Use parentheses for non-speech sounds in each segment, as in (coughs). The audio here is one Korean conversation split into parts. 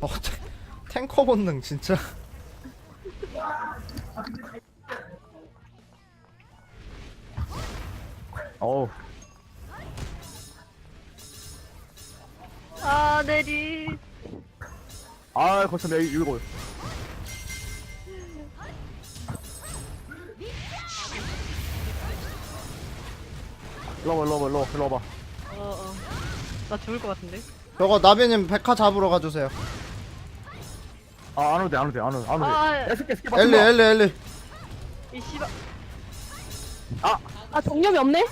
어, 탱- 탱커 본능 진짜. 어우. 아 내리. 아 거쳐 내 이거 일로 와봐 일로 와봐 일로 와봐 일로 와봐. 어어. 나 죽을 것 같은데? 저거 나비님 백화 잡으러 가주세요. 아 안 오도 돼안 오도 돼안 오도 안 오도 아, 돼 스케 스케 엘리 엘리 엘리. 이 씨발. 아. 정념이 없네?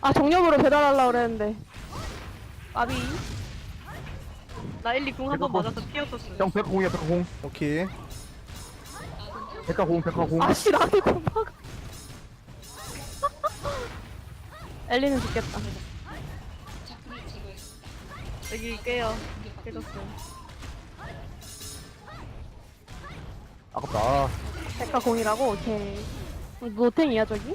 아 정념으로 배달하려고 그랬는데. 아비. 나 엘리 궁 한 번 맞아서 피었었어 형 백화 공이야 백화 공. 오케이. 백화 공 백화 공. 아씨 나한테 공박 (laughs) 엘리는 죽겠다. 여기 깨요. 깨졌어 아깝다 아, 백화 공이라고? 오케이 노탱이야 저기?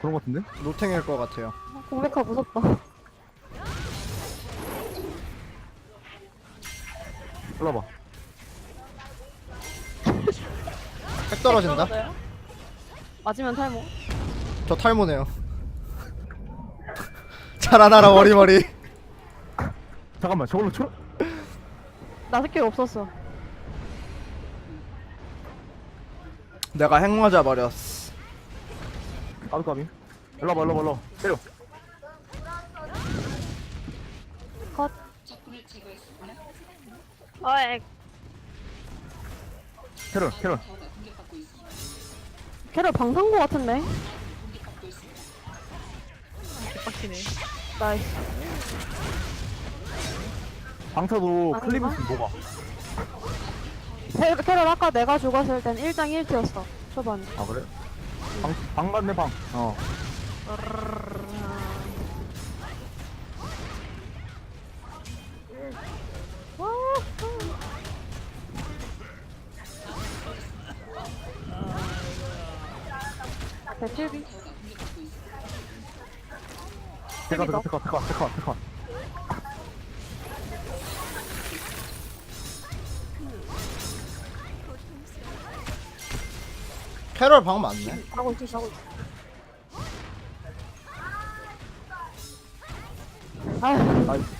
그런 거 같은데 노탱일 것 같아요. 공백화 무섭다 일로 와봐 핵 떨어진다. 맞으면 탈모 저 탈모네요. (laughs) 자라나라 머리머리. 잠깐만 저걸로 쳐 나 스킬 없었어 내가 핵 맞아 버렸어. 까비 까비. 일로 와봐 일로 와봐 일로 와봐. 때려. 컷. 어엑 캐럴 캐럴. 캐럴 방탄고 같은데? 개빡치네 나이스. 방타도? 클리브스 뭐가 캐- 캐럴 아까 내가 죽었을 땐 1장 1티였어 초반에. 아 그래? 방, 방 맞네 방어. 배틀비 테카 테카 테카 테카 테카 테카 캐럴 방 맞네. 하고 있어 하고 있어 아휴 나이스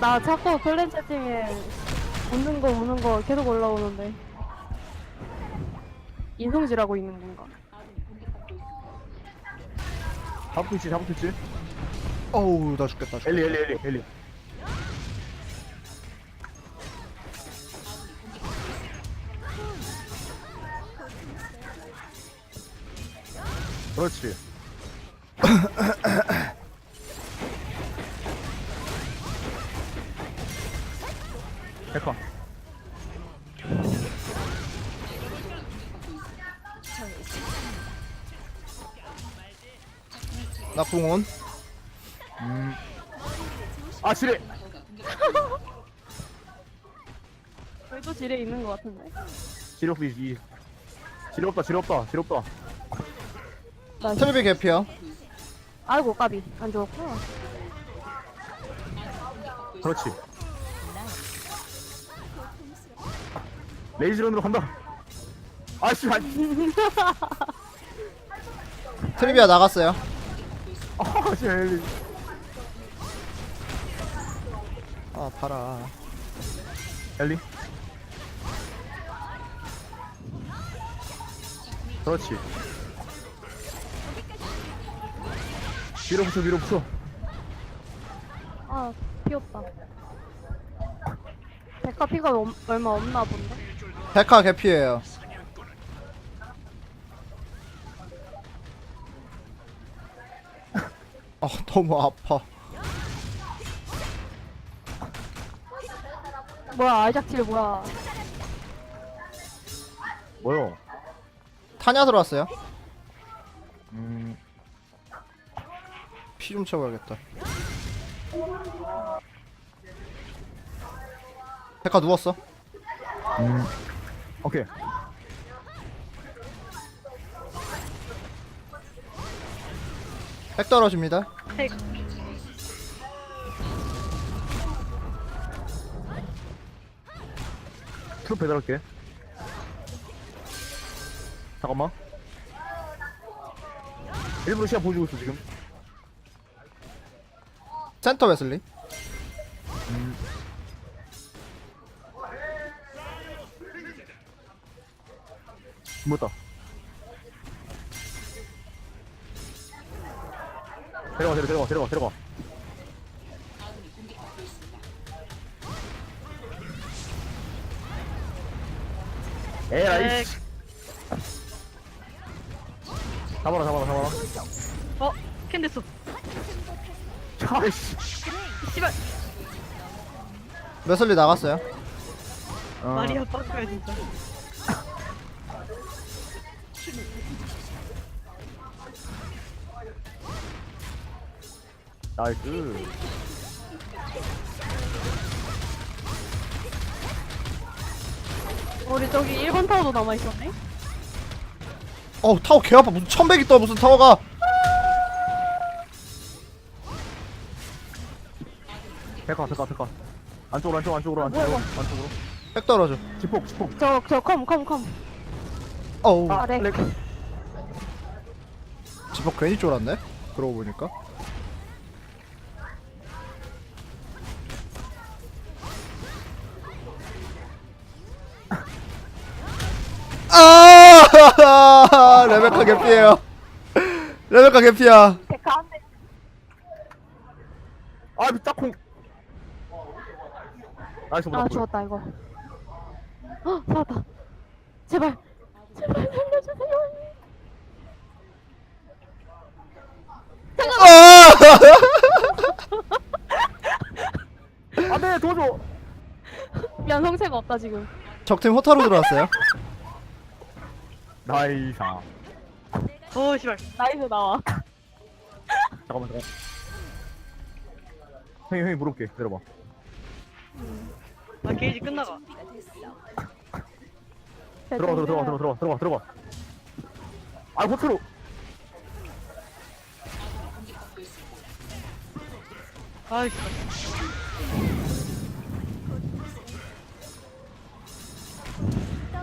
나 자꾸 클랜 채팅에 웃는 거 우는 거 계속 올라오는데 인성질하고 있는 건가? 잡을 수 있지 잡을 수 있지 어우 나 죽겠다. 죽겠다. 엘리 엘리 엘리 엘리 그렇지. (coughs) 백화. 나 붕온. 아 지뢰! 저희도 지뢰 있는 것 같은데? 지뢰 없이 이. 지뢰 없다 지뢰 없다 지뢰 없다 나 트리비 개피야. 아이고 까비. 안 좋았구나. 그렇지. 레이즈런으로 간다. 아씨 아 (laughs) 트리비아 나갔어요. 아씨 엘리 아 봐라. 엘리? 그렇지 밀어붙여 밀어붙여 아 피었다 백화 피가 엄- 얼마 없나 본데 백화 개피예요. (laughs) 아 너무 아파. 뭐야 아이작틸 뭐야 뭐요 타냐 들어왔어요. 피 좀 채워야겠다. 백화 누웠어. 음. 오케이 핵 떨어집니다. 핵. 트로 배달할게. 잠깐만. 일부러 시야 보여주고 있어 지금. 센터 웨슬리. 못다. 데려가 데려 데려가 데려가 데려가. 에라이. 핵. 잡아라 잡아라 잡아라. 어? 캔데스. 아이씨. 씨발. 웨슬리 나갔어요. 어, 마리아 빠꾸야 진짜. (laughs) 나이스. 우리 저기 1번 타워도 남아있었네? 어 타워 개 아파 무슨 천백이 떠 무슨 타워가. 백화 백화 백화. 안쪽으로 안쪽 안쪽으로 안쪽으로 안쪽으로. 핵 떨어져. 지폭 지폭. 저, 저, 컴, 컴, 컴. 어우 아. 렉. 지퍼 괜히 쫄았네. 그러고 보니까. 아 (laughs) 레베카 개피예요. 레베카 개피야. 한 대. 아 짝콩. 나이스 아, 보다. 죽었다, 이거. 어, 살았다. 제발. 제발 살려주세요. 아! 안돼 도와줘. 미안, 성체가 없다, 지금. 적팀 호타로 들어왔어요. 나이사. 오 씨발. 나이스 나와. 잠깐만 잠깐. 형이 형이 물어볼게. 내려봐. 아 게이지 끝나가. 들어가 들어가 들어가 들어가 들어가 들어가. 아 호트로. 아이씨.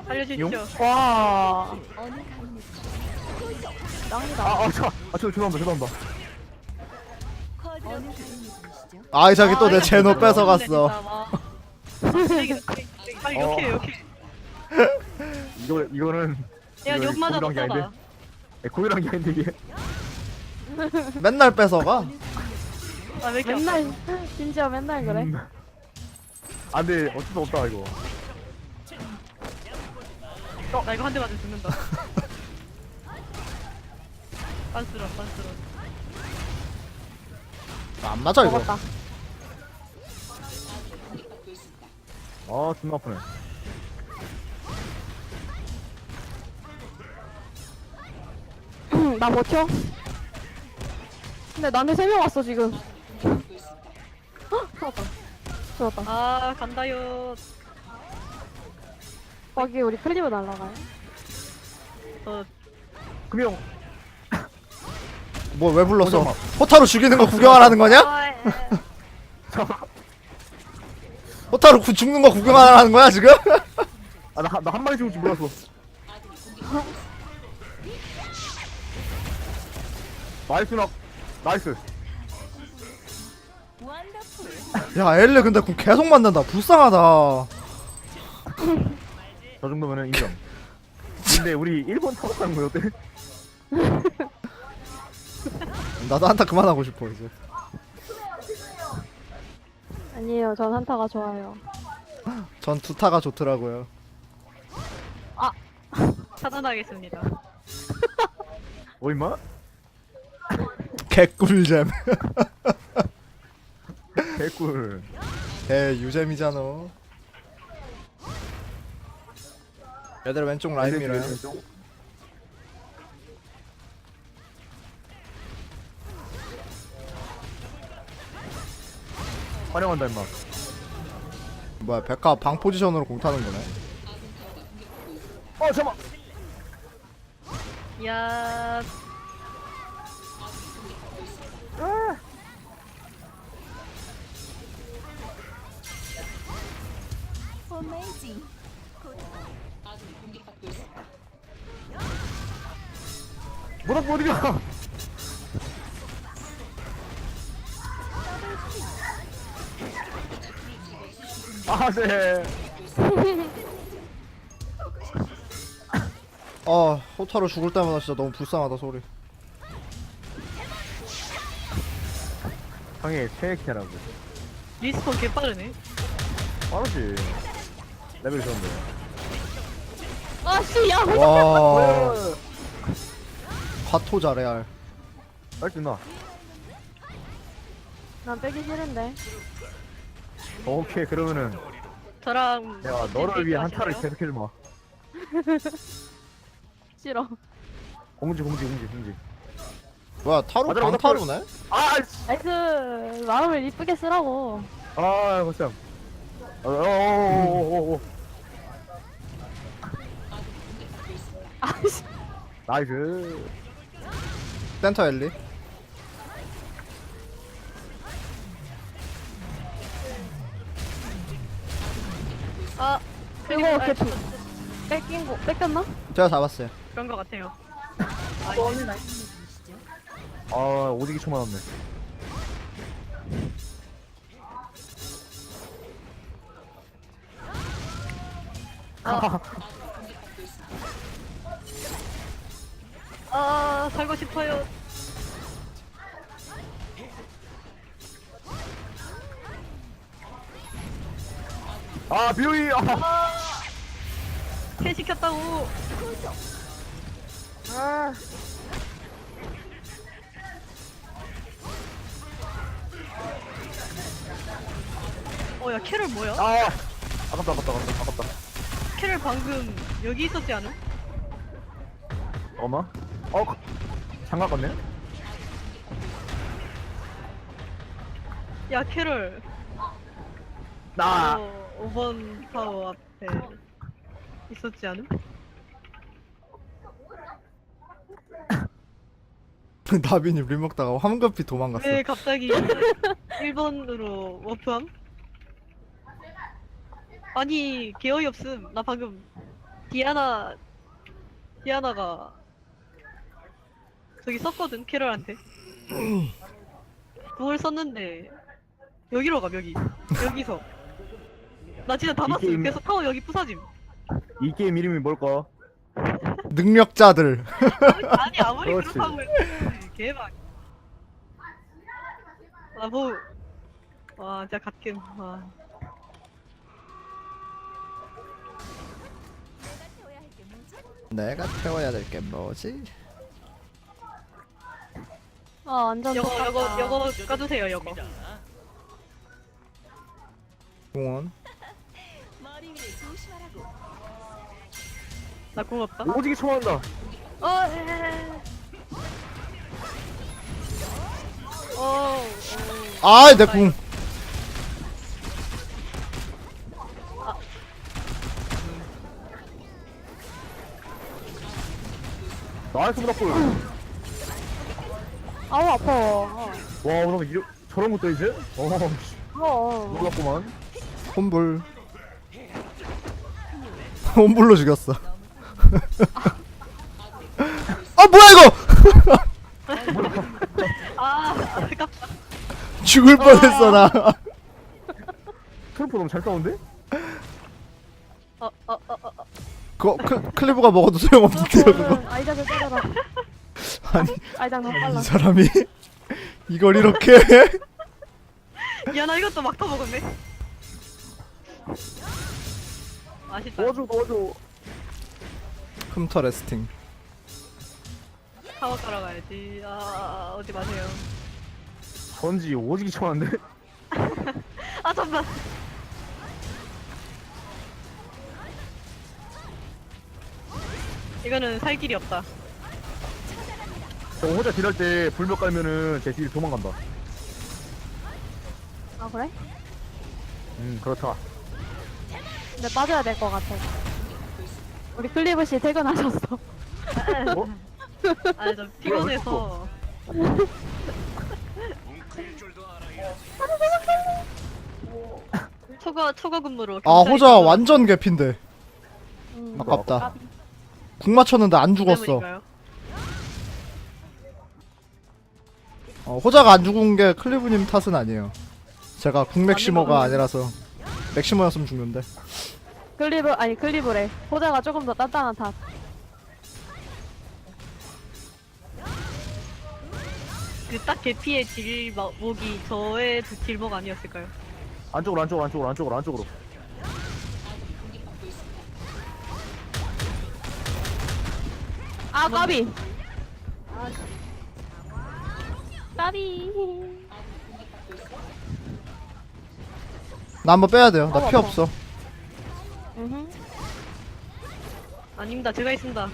살려주십시오. 와. 짱이다. 아아자아 저 죄송합니다 죄송합니다. 아 저기 또내 아, 제노 이거 뺏어 진짜 갔어. 와. 쓰레기, 쓰레기, 쓰레기. 빨리 어. 욕해 욕해. (laughs) 이거 이거는 야 이거 욕 맞아. 아닌데. 네, 고기란 게 아닌데 이게. (laughs) 맨날 뺏어가. 아왜 이렇게 맨날, 진짜 맨날 그래. 음. 안돼 어쩔 수 없다 이거. 아파? 나 이거 한 대 맞으면 죽는다. 빤스러 빤스러. 안 맞아 이거. 먹었다. 아 존나 아프네. 나 버텨? 근데 나한테 3명 왔어, 지금. 헉, 죽었다. 죽었다. 아 간다요. 거기 우리 클리브 날라가요. 어 금형 뭐 왜 불렀어? 잠깐만. 호타로 죽이는 거 구경하라는 거냐? 아, 에, 에. (laughs) 호타로 구, 죽는 거 구경하라는 거야 지금? (laughs) 아나나 한 마리 죽을 줄 몰랐어. 나이스 나 나이스. 야 엘레 근데 그 계속 만난다. 불쌍하다. (laughs) 저 정도면은 인정. 근데 우리 일본 타고 가는 거 어때? 나도 한타 그만하고 싶어 이제. 아니에요, 전 한타가 좋아요. (gasps) 전 두타가 좋더라고요. (laughs) 차단하겠습니다. (laughs) 어 임마? (laughs) 개꿀잼. 개꿀. 개 유잼이잖아. 얘들아 왼쪽 라인 밀어요. 환영한다 임마. 뭐야 백화 방 포지션으로 공 타는 거네. 어 잠깐만. 야. Amazing. 무릎 어디가 아 네. (laughs) 아 호타로 죽을 때마다 진짜 너무 불쌍하다 소리. 형의 최애캐라고. 리스폰 개 빠르네. 빠르지. 레벨 좋은데. 아씨 야 와. 화토자 레알. 빨리 나 난 빼기 싫은데 오케이 그러면은. 저랑 내가 너를 위해 한타를? 계속해주마. (laughs) 싫어. 공지 공지 공지 공지. 뭐야 타로 맞아, 맞아, 방타로네? 아이씨. 나이스. 마음을 이쁘게 쓰라고. 아 거참 어어어어어 아씨. 나이스. 센터 엘리 아 그리고 그리고 개피 뺏긴 거 뺏겼나? 제가 잡았어요 그런 거 같아요. 아 오지기 총 맞았네 아 살고 싶어요. 아 비오이 아 캔 시켰다고. 어야 캐럴 뭐야? 아 아깝다 아깝다 아깝다 아깝다 캐럴 방금 여기 있었지 않음? 잠깐만 어 가- 장갑 같네 야 캐럴. 나 어, 5번 타워 앞에 있었지 않음? (laughs) 나비님 림 먹다가 황급히 도망갔어. 왜 갑자기 (laughs) 1번으로 워프함? 아니 개어이 없음. 나 방금 디아나 디아나가 저기 썼거든 캐럴한테. (laughs) 그걸 썼는데 여기로 가 여기 여기서 나 진짜 다 이 봤어. 게임- 그래서 타워 여기 부사짐. 이 게임 이름이 뭘까? 능력자들. 아니 아무리 그렇지. 그렇다고 해도 개박 나뭐. 와 진짜 갓겜. 와. 내가 태워야 될 게 뭐지? 아 완전 여거 똑같다. 여거 여거 까주세요 여거. 공원 나 고맙다. 오지기 총 맞는다. 어 에. 어, 어. 아 내 궁. 나이스 무닥불 아우 아파. 어. 와 오늘 이러 저런 것도 이제? 어 어. 놀랐구만. 홈불 (laughs) 홈불로 죽였어. (laughs) 아 뭐야 이거! 아 (laughs) 아깝다 죽을 뻔했어 나. 트루프 너무 잘 싸운데? 어어어어 어, 어, 어. 그거 클, 클리브가 먹어도 소용없는데요 그거 그거는 아이작을 때려라. 아니 아이작 너무 이 빨라. 사람이 이걸 이렇게 해? 야, 나 이것도 막 떠먹었네. 맛있다. 도와줘 도와줘 흠터 레스팅 타워 깔아 가야지. 아, 어디 마세요. 전지 오지기 총 맞는데 아, 잠깐. 이거는 살 길이 없다. 저 혼자 딜할 때 불벽 깔면은 제 딜 도망간다 아 그래? 음 그렇다 근데 빠져야 될 것 같아 우리 클리브 씨 퇴근하셨어 어? (laughs) 아, 저 피곤해서. 초과 초과 근무로. 아 호자 완전 개핀데 음. 아깝다 궁 맞췄는데 안 죽었어 때문인가요? 어, 호자가 안 죽은 게 클리브님 탓은 아니에요. 제가 국맥시머가 아니라서 맥시머였으면 죽는데. 클리브 아니 클리브래. 호자가 조금 더 단단한 탓. 그딱 개피의 딜목이 저의 딜목 아니었을까요? 안쪽으로 안쪽으로 안쪽으로 안쪽으로 안쪽으로 아 까비. 까비. 나 한번 빼야 돼요. 나 어, 피 아파. 없어. 음. 아닙니다. 제가 있습니다.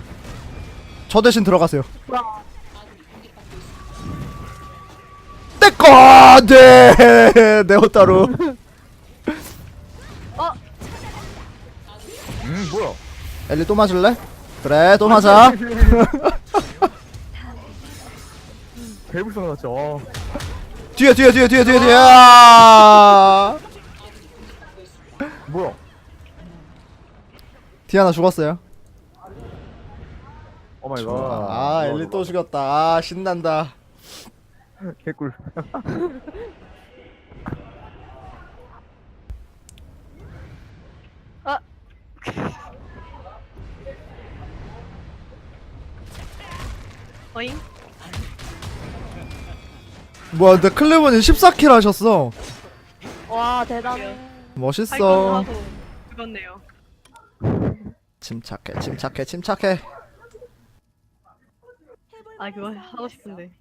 저 대신 들어가세요. 와. 내꺼 네 (laughs) 네오따로. (laughs) 음 뭐야 엘리 또 맞을래? 그래 또 맞아. 개불쌍 났지 어 뒤에 뒤에 뒤에 뒤에 뒤에 뒤에. 아! 뭐야 디아나 죽었어요. 오 마이 갓 아 엘리 또 죽였다. 아 신난다. (laughs) 개꿀 (laughs) 아. (laughs) 어잉? 뭐야 근데 클레버님 14킬 하셨어. 와 대단해. 할 멋있어. 하고 죽었네요. 침착해 침착해 침착해. 아 그거 하고 싶은데.